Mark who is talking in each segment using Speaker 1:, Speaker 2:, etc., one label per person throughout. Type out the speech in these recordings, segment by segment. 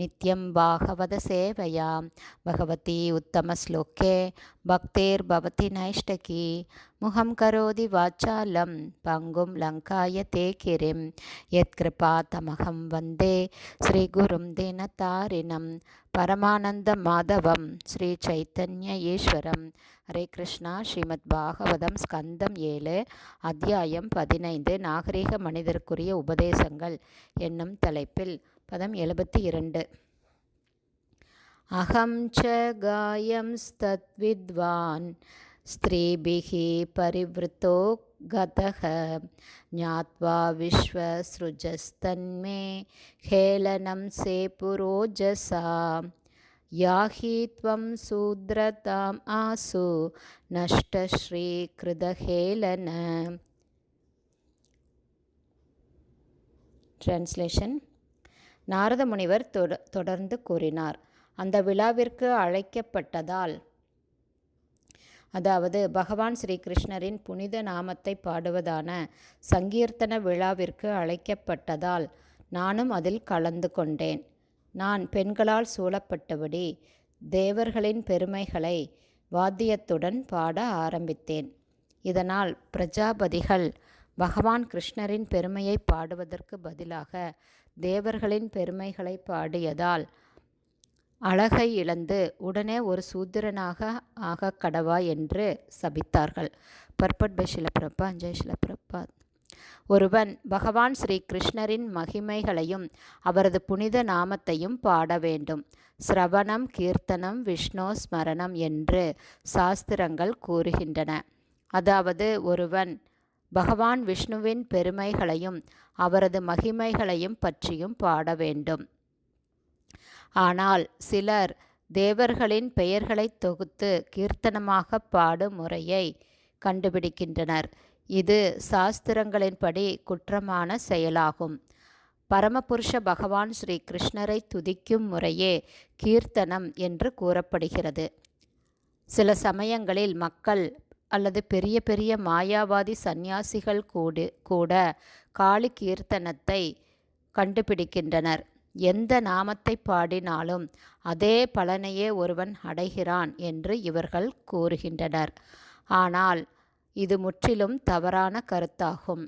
Speaker 1: नित्यं भागवतसेवया भगवती उत्तमश्लोके भक्तेर्भवति नैष्टकी मुखं करोति वाचालं पङ्गुं लङ्काय ते गिरिं यत्कृपातमहं वन्दे श्रीगुरुं दीनतारिणं परमानन्दमाधवं श्रीचैतन्य ईश्वरं ஹரே கிருஷ்ணா ஸ்ரீமத் பாகவதம் ஸ்கந்தம் ஏழு அத்தியாயம் பதினைந்து நாகரிக மனிதருக்குரிய உபதேசங்கள் என்னும் தலைப்பில் பதம் எழுபத்தி இரண்டு அகம் ச காயம் ஸ்தத்வித்வான் ஸ்திரீபிகி பரிவிருத்தோ गतः ज्ञात्वा विश्वसृजस्तन्मे हेलनं से पुरोजसा याहि त्वं शूद्रताम् आसु नष्टश्रीकृदहेलन டிரான்ஸ்லேஷன் நாரத முனிவர் தொடர்ந்து கூறினார். அந்த விழாவிற்கு அழைக்கப்பட்டதால் அதாவது பகவான் ஸ்ரீகிருஷ்ணரின் புனித நாமத்தை பாடுவதான சங்கீர்த்தன விழாவிற்கு அழைக்கப்பட்டதால் நானும் அதில் கலந்து கொண்டேன். நான் பெண்களால் சூழப்பட்டபடி தேவர்களின் பெருமைகளை வாத்தியத்துடன் பாட ஆரம்பித்தேன். இதனால் பிரஜாபதிகள் பகவான் கிருஷ்ணரின் பெருமையை பாடுவதற்கு பதிலாக தேவர்களின் பெருமைகளை பாடியதால் அழகை இழந்து உடனே ஒரு சூத்திரனாக ஆக கடவா என்று சபித்தார்கள். பர்பட் பை ஷிலப்பிரப்பா ஜெய் ஷிலப்பிரப்பா ஒருவன் பகவான் ஸ்ரீ கிருஷ்ணரின் மகிமைகளையும் அவரது புனித நாமத்தையும் பாட வேண்டும். சிரவணம் கீர்த்தனம் விஷ்ணு ஸ்மரணம் என்று சாஸ்திரங்கள் கூறுகின்றன. அதாவது ஒருவன் பகவான் விஷ்ணுவின் பெருமைகளையும் அவரது மகிமைகளையும் பற்றியும் பாட வேண்டும். ஆனால் சிலர் தேவர்களின் பெயர்களை தொகுத்து கீர்த்தனமாக பாடும் முறையை கண்டுபிடிக்கின்றனர். இது சாஸ்திரங்களின்படி குற்றமான செயலாகும். பரமபுருஷ பகவான் ஸ்ரீ கிருஷ்ணரை துதிக்கும் முறையே கீர்த்தனம் என்று கூறப்படுகிறது. சில சமயங்களில் மக்கள் அல்லது பெரிய பெரிய மாயாவாதி சந்நியாசிகள் கூடு கூட காளி கீர்த்தனத்தை கண்டுபிடிக்கின்றனர். எந்த நாமத்தை பாடினாலும் அதே பலனையே ஒருவன் அடைகிறான் என்று இவர்கள் கூறுகின்றனர். ஆனால் இது முற்றிலும் தவறான கருத்தாகும்.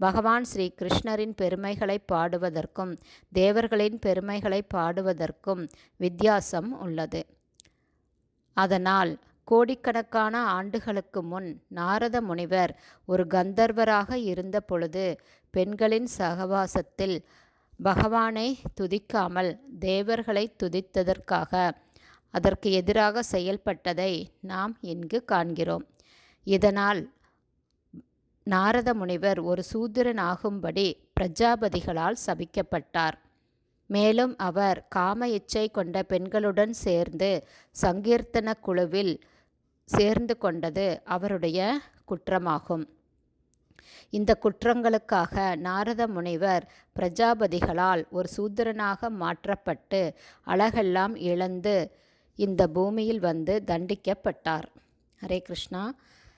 Speaker 1: பகவான் ஸ்ரீ கிருஷ்ணரின் பெருமைகளை பாடுவதற்கும் தேவர்களின் பெருமைகளை பாடுவதற்கும் வித்தியாசம் உள்ளது. அதனால் கோடிக்கணக்கான ஆண்டுகளுக்கு முன் நாரத முனிவர் ஒரு கந்தர்வராக இருந்த பொழுது பெண்களின் சகவாசத்தில் பகவானை துதிக்காமல் தேவர்களை துதித்ததற்காக அதற்கு எதிராக செயல்பட்டதை நாம் இங்கு காண்கிறோம். இதனால் நாரத முனிவர் ஒரு சூத்திரன் ஆகும்படி பிரஜாபதிகளால் சபிக்கப்பட்டார். மேலும் அவர் காம இச்சை கொண்ட பெண்களுடன் சேர்ந்து சங்கீர்த்தன குழுவில் சேர்ந்து கொண்டது அவருடைய குற்றமாகும். இந்த குற்றங்களுக்காக நாரத முனிவர் பிரஜாபதிகளால் ஒரு சூத்திரனாக மாற்றப்பட்டு அழகெல்லாம் இழந்து இந்த பூமியில் வந்து தண்டிக்கப்பட்டார். ஹரே கிருஷ்ணா.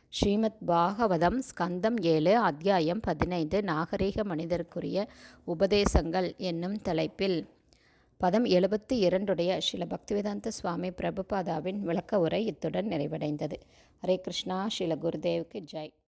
Speaker 1: ஸ்ரீமத் பாகவதம் ஸ்கந்தம் ஏழு அத்தியாயம் பதினைந்து நாகரீக மனிதருக்குரிய உபதேசங்கள் என்னும் தலைப்பில் பதம் எழுபத்தி இரண்டுடைய ஸ்ரீல பக்திவேதாந்த சுவாமி பிரபுபாதாவின் விளக்க உரை இத்துடன் நிறைவடைந்தது. ஹரே கிருஷ்ணா ஸ்ரீல குருதேவுக்கு ஜெய்.